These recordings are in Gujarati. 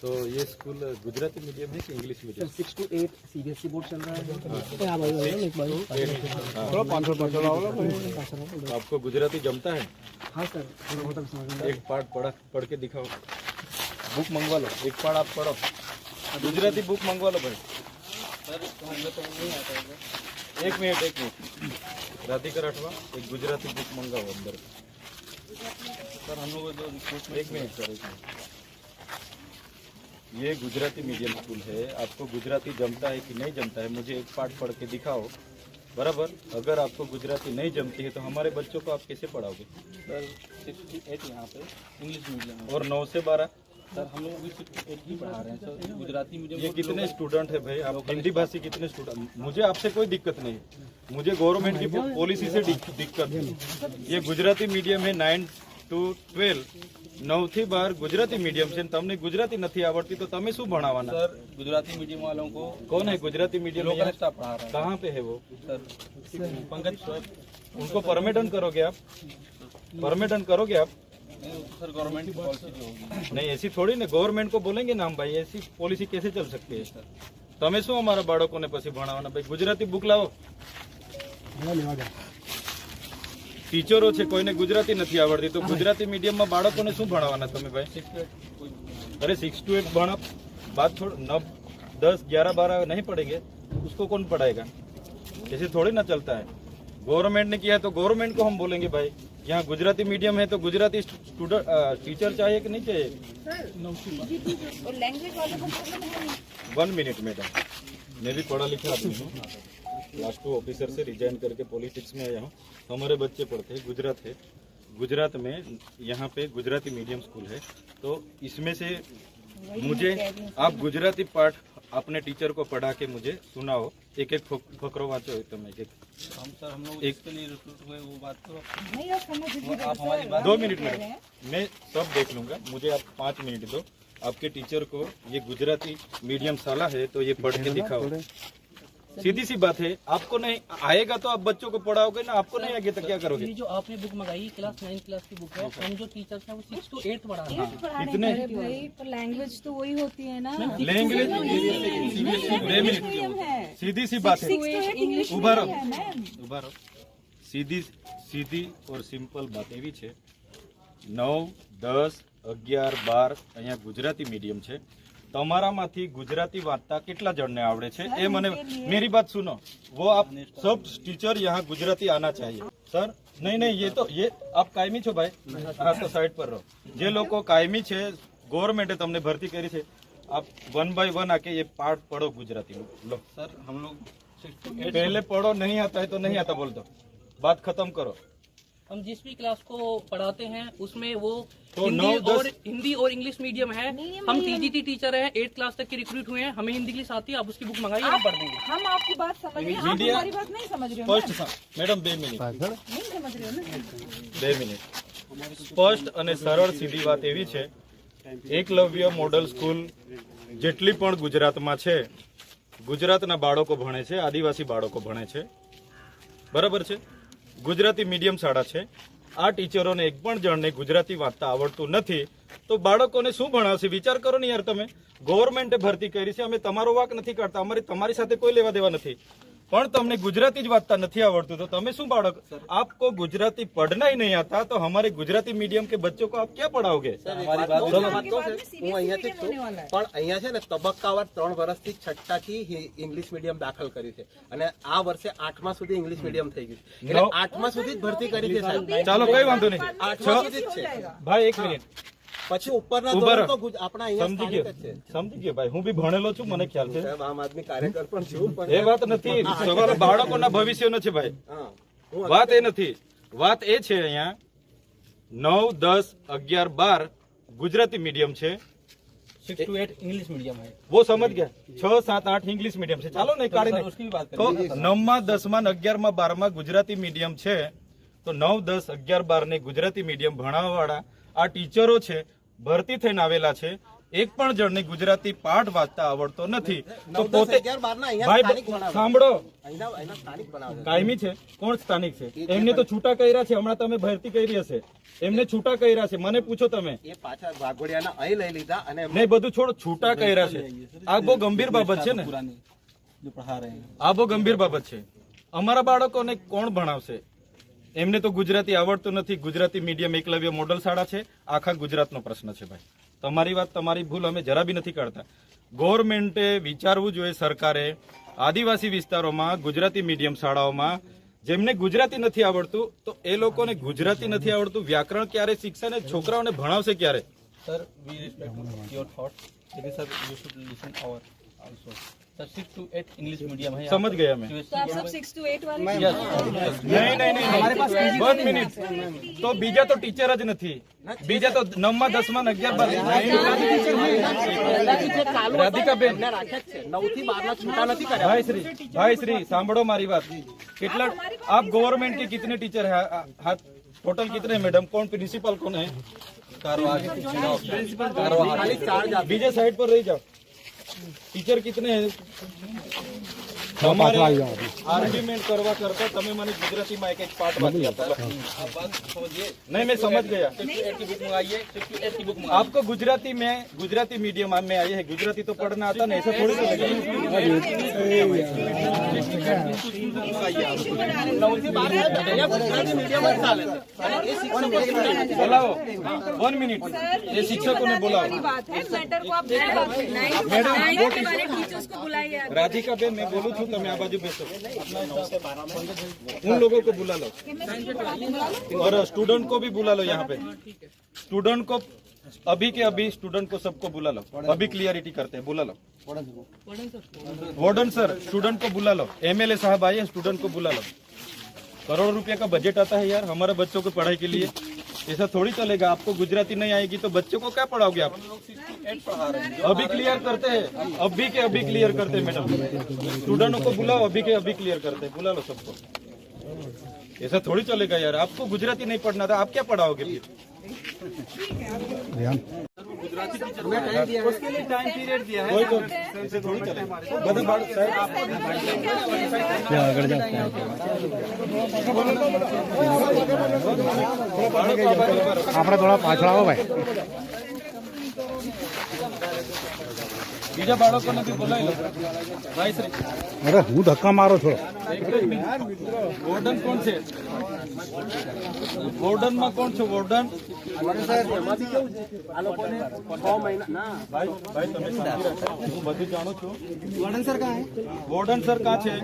तो ये स्कूल गुजराती मीडियम है कि English medium six to eight C B S E board चल रहा है आपको गुजराती जमता है हाँ सर एक पार्ट पढ़ा पढ़ के दिखाओ बुक मंगवा लो एक पार्ट आप पढ़ो गुजराती बुक मंगवा लो भाई एक मिनट एक मिनट राधिका राठवा एक गुजराती बुक मंगाओ अंदर सर हम लोग एक मिनट सर एक मिनट ये गुजराती मीडियम स्कूल है आपको गुजराती जमता है कि नहीं जमता है मुझे एक पार्ट पढ़ के दिखाओ बराबर अगर आपको गुजराती नहीं जमती है तो हमारे बच्चों को आप कैसे पढ़ाओगे सर सिक्सटी एट यहाँ पे इंग्लिश मीडियम और नौ से बारह सर हम लोग एट ही पढ़ा रहे हैं सर गुजराती मीडियम ये कितने स्टूडेंट है भाई आप हिंदी भाषी कितने स्टूडेंट मुझे आपसे कोई दिक्कत नहीं मुझे गवर्नमेंट की पॉलिसी हाँ, से दिक्कत है ये गुजराती मीडियम है नाइन 2 12 9 થી 12 ગુજરાતી મીડિયમ છે ને તમે ગુજરાતી નથી આવડતી તો તમે શું ભણાવવાના સર ગુજરાતી મીડિયમવાળો કોણ હે ગુજરાતી મીડિયમ મેલેસ્ટા ક્યાં પે હે વો સર પંગત સવ उनको પરમિશન કરોગે આપ પરમિશન કરોગે આપ મે સર ગવર્નમેન્ટ પોલિસી જો હોગી ને એસી થોડી ને ગવર્નમેન્ટ કો બોલेंगे નામ ભાઈ એસી પોલિસી કેસે ચલ સકતી હે સર તમે શું અમારા બાળકોને પછી ભણાવવાના ભાઈ ગુજરાતી બુક લાવો મે લેવા જા ટીચરો છે કોઈને ગુજરાતી નથી આવડતી તો ગુજરાતી મીડિયમમાં બાળકોને શું ભણાવવાના તમે ભાઈ અરે સિક્સ टू एट ભણો બાદ થોડ નવ દસ ગ્યારह बारह નહીં પડેંગે उसको कौन पढ़ाएगा ऐसे थोड़ी ना चलता है गवर्नमेंट ने किया है तो गवर्नमेंट को हम बोलेंगे भाई यहाँ गुजराती मीडियम है तो गुजराती स्टूडेंट टीचर चाहिए कि नहीं चाहिए वन मिनट मैडम मैं भी पढ़ा लिखा आदमी हूँ लास्ट टू ऑफिसर से रिजाइन करके पॉलिटिक्स में आया हूँ हमारे बच्चे पढ़ते हैं गुजरात है गुजरात में यहाँ पे गुजराती मीडियम स्कूल है तो इसमें से मुझे आप गुजराती पाठ अपने टीचर को पढ़ा के मुझे सुनाओ एक एक फकरो वाचो तो एक हम सर हम लोग एक तो- नहीं दो मिनट मैडम मैं सब देख लूंगा मुझे आप पाँच मिनट दो आपके टीचर को ये गुजराती मीडियम शाला है तो ये पढ़ के दिखाओ सीधी सी बात है आपको नहीं आएगा तो आप बच्चों को पढ़ाओगे ना आपको नहीं आगे तो क्या करोगे जो आपने बुक मंगाई क्लास नाइन क्लास की बुक है हम जो टीचर हैं वो सिक्स टू एट पढ़ा रहे लैंग्वेज तो वही होती है ना लैंग्वेज सीधी सी बात है उभारो उभारो सीधी સીધી ઓર સિમ્પલ વાત એવી છે નવ દસ અગિયાર બાર અહીંયા ગુજરાતી મીડિયમ છે તમારામાંથી ગુજરાતી વાર્તા કેટલા જણને આવડે છે એ મને મેરી બાત સુનો વો આપ સબ ટીચર યહાં ગુજરાતી આના ચાહીએ સર નહીં નહીં ये તો ये આપ કાયમી છો ભાઈ હા તો સાઈડ પર રહો જે લોકો કાયમી છે ગવર્મેન્ટે તમને ભરતી કરી છે આપ વન બાય વન આકે એ પાઠ પડો ગુજરાતી લો સર હમ લોગ पहले पढ़ो નહીં आता है तो नहीं आता बोल दो बात खत्म करो हम जिस भी क्लास को पढ़ाते हैं उसमें वो तो हिंदी और हिंदी और इंग्लिश मीडियम है हम टीजीटी टीचर हैं एट क्लास तक के रिक्रूट हुए हैं हमें हिंदी की साथ ही आप उसकी बुक मंगाइए हम पढ़ देंगे हम आपकी बात समझ रहे हैं आप हमारी बात नहीं समझ रहे हो फर्स्ट मैडम બે મિનિટ નહીં સમજ રહ્યો ને બે મિનિટ સ્પષ્ટ અને સરળ સીધી વાત એવી છે એકલવ્ય મોડલ સ્કૂલ જેટલી પણ ગુજરાતમાં છે ગુજરાતના બાળકો ભણે છે આદિવાસી બાળકો ભણે છે બરાબર છે ગુજરાતી મીડિયમ શાળા છે આ ટીચરોને એક પણ જણને ગુજરાતી વાંચતા આવડતું નથી તો બાળકોને શું ભણાવશે વિચાર કરો ને યાર તમે ગવર્મેન્ટે ભરતી કરી છે અમે તમારો વાક નથી કાઢતા અમારી તમારી સાથે કોઈ લેવા દેવા નથી પણ તમને ગુજરાતી જ વાંચતા નથી આવડતું તો તમે શું બાળક આપકો ગુજરાતી पढ़ना ही नहीं आता तो हमारे गुजराती मीडियम के बच्चों को आप क्या હું અહીંયા છું પણ અહીંયા છે ને તબક્કાવાર ત્રણ વર્ષથી છઠ્ઠા થી ઇંગ્લિશ મીડિયમ દાખલ કર્યું છે અને આ વર્ષે આઠમા સુધી ઇંગ્લિશ મીડિયમ થઈ ગયું છે આઠમા સુધી જ ભરતી કરી છે ચાલો કઈ વાંધો નહીં આઠમા સુધી જ છે ભાઈ એક મિનિટ પછી ઉપરના ધોરણ તો આપણા અહીંયા સમજી ગયો સમજી ગયો ભાઈ હું બી ભણેલો છું મને ખ્યાલ છે સાહેબ આમ આદમી કાર્યકર પણ છું પણ એ વાત નથી સવાલ બાળકોના ભવિષ્ય નથી ભાઈ વાત એ નથી વાત એ છે અહીંયા નવ દસ અગિયાર બાર ગુજરાતી મીડિયમ છે six to eight English medium है वो समझ गया छह सात आठ इंग्लिश मीडियम से चलो नहीं काढ़ी ગુજરાતી મીડિયમ છે તો નવ દસ અગિયાર બાર ને ગુજરાતી મીડિયમ વાળા આ ટીચરો છે ભરતી થઈને આવેલા છે એક પણ જણને ગુજરાતી પાઠ વાંચતા આવડતો નથી તો પોતે સાંભળો કાયમી છે કોણ સ્થાનિક છે એમને તો છૂટા કર્યા છે હમણાં તમે ભરતી કરી હશે એમને છૂટા કર્યા છે મને પૂછો તમે એ અને બધું છોડો છૂટા કર્યા છે આ બહુ ગંભીર બાબત છે ને આ બહુ ગંભીર બાબત છે અમારા બાળકોને કોણ ભણાવશે એમને તો ગુજરાતી આવડતું નથી ગુજરાતી મીડિયમ એકલવ્ય મોડલ શાળા છે આખા ગુજરાતનો પ્રશ્ન છે ભાઈ તમારી વાત તમારી ભૂલ અમે જરા બી નથી કાઢતા ગવર્મેન્ટે વિચારવું જોઈએ સરકારે આદિવાસી વિસ્તારોમાં ગુજરાતી મીડિયમ શાળાઓમાં જેમને ગુજરાતી નથી આવડતું તો એ લોકોને ગુજરાતી નથી આવડતું વ્યાકરણ ક્યારે શીખશે ને છોકરાઓને ભણાવશે ક્યારે sir we respect your thought sir you should listen our also समझ गया मैं सिक्स टू नहीं नहीं हमारे पास बहुत मिनट तो बीजा तो टीचर अज नहीं बीजा तो नवमा दसमा अग्यार राधिका बेन भाई श्री भाई श्री सांभो मारी बात के आप गवर्नमेंट के कितने टीचर है टोटल कितने मैडम कौन प्रिंसिपल कौन है कारवा कारवा साइड पर रही जाओ टीचर कितने हैं આર્ગ્યુમેન્ટ કરવા કરતા તમે મને ગુજરાતીમાં એક એક પાઠ વાંચી હતા નહીં મેં સમજ ગયા આપકો ગુજરાતી મેં ગુજરાતી मीडियम में आई है गुजराती तो पढ़ना आता नहीं ऐसा थोड़ी तो बोलाओ वन मिनट ये शिक्षकों ने बोला मैडम राधिका बेन मैं बोलू छू तब आ बाजू उन लोगों को बुला लो और स्टूडेंट को भी बुला लो यहाँ पे स्टूडेंट को अभी के अभी स्टूडेंट को सबको बुला लो अभी क्लियरिटी करते हैं बुला लो वार्डन सर स्टूडेंट को बुला लो एमएलए साहब आइए स्टूडेंट को बुला लो करोड़ रुपया का बजट आता है यार हमारे बच्चों को पढ़ाई के लिए ऐसा थोड़ी चलेगा आपको गुजराती नहीं आएगी तो बच्चों को क्या पढ़ाओगे आप अभी क्लियर करते हैं अभी के अभी क्लियर करते हैं मैडम स्टूडेंटों को बुलाओ अभी के अभी क्लियर करते हैं बुला लो सबको ऐसा थोड़ी चलेगा यार आपको गुजराती नहीं पढ़ना था आप क्या पढ़ाओगे फिर गुजराती टीचर उसके लिए टाइम पीरियड दिया है આપણે થોડા પાછળ આવો ભાઈ બીજા બાળકોને બી બોલાવી લો ભાઈ શ્રી અરે હું ધક્કા મારો છો વોર્ડન કોણ છે વોર્ડન માં કોણ છે વોર્ડન વોર્ડન સર કા છે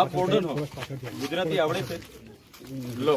આપ વોર્ડન ગુજરાતી આવડે છે લો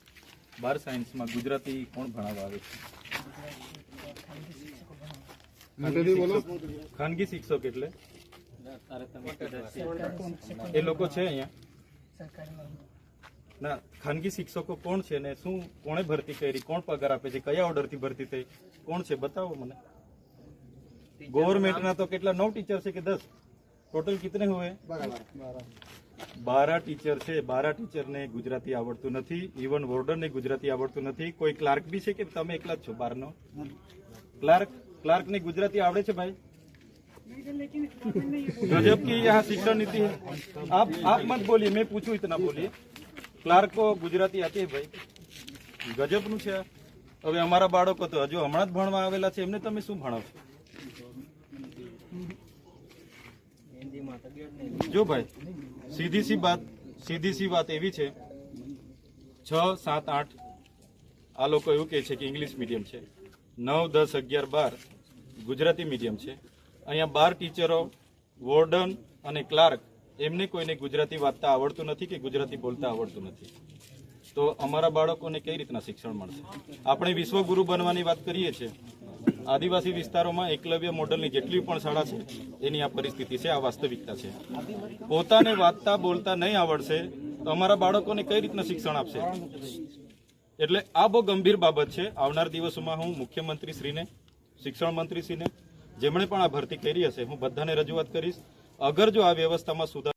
બાર સાયન્સમાં ગુજરાતી કોણ ભણાવવા આવે છે ખાનગી શિક્ષક એટલે એ લોકો છે અહીંયા ના ખાનગી શિક્ષકો કોણ છે ને શું કોણે ભરતી કરી કોણ પગાર આપે છે કયા ઓર્ડરથી ભરતી થઈ કોણ છે બતાવો મને ગવર્મેન્ટના તો કેટલા નવ ટીચર છે કે દસ ટોટલ કિતને હોય બારા ટીચર છે બારા ટીચરને ગુજરાતી આવડતું નથી ઇવન વોર્ડરને ગુજરાતી આવડતું નથી કોઈ ક્લાર્ક બી છે કે તમે એકલા જ છો બહારનો ક્લાર્ક ક્લાર્કને ગુજરાતી આવડે છે ભાઈ ગજબ કી यहाँ शिक्षा આપ આપ મત બોલીએ મેં પૂછ્યું मैं पूछू इतना बोलिए ગુજરાતી આતી ભાઈ ગજબનું છે હવે અમારા બાળકો તો હજુ હમણાં જ ભણવા આવેલા છે એમને તમે શું ભણાવશો જો ભાઈ સીધી સી વાત સીધી સી વાત એવી છે છ સાત આઠ આ લોકો એવું કહે છે કે ઇંગ્લિશ મીડિયમ છે નવ દસ અગિયાર બાર ગુજરાતી મીડિયમ છે અહીંયા બાર ટીચરો વોર્ડન અને ક્લાર્ક એમને કોઈને ગુજરાતી વાંચતા આવડતું નથી કે ગુજરાતી બોલતા આવડતું નથી તો અમારા બાળકોને કઈ રીતના શિક્ષણ મળશે આપણે વિશ્વગુરુ બનવાની વાત કરીએ છીએ આદિવાસી વિસ્તારોમાં એકલવ્ય મોડલની જેટલી પણ શાળા છે એની આ પરિસ્થિતિ છે આ વાસ્તવિકતા છે પોતાને વાંચતા બોલતા નહીં આવડશે તો અમારા બાળકોને કઈ રીતના શિક્ષણ આપશે એટલે આ બહુ ગંભીર બાબત છે આવનાર દિવસોમાં હું મુખ્યમંત્રી શ્રીને શિક્ષણ મંત્રી શ્રીને જેમણે પણ આ ભરતી કરી હશે હું બધાને રજૂઆત કરીશ અગર જો આ વ્યવસ્થામાં સુધાર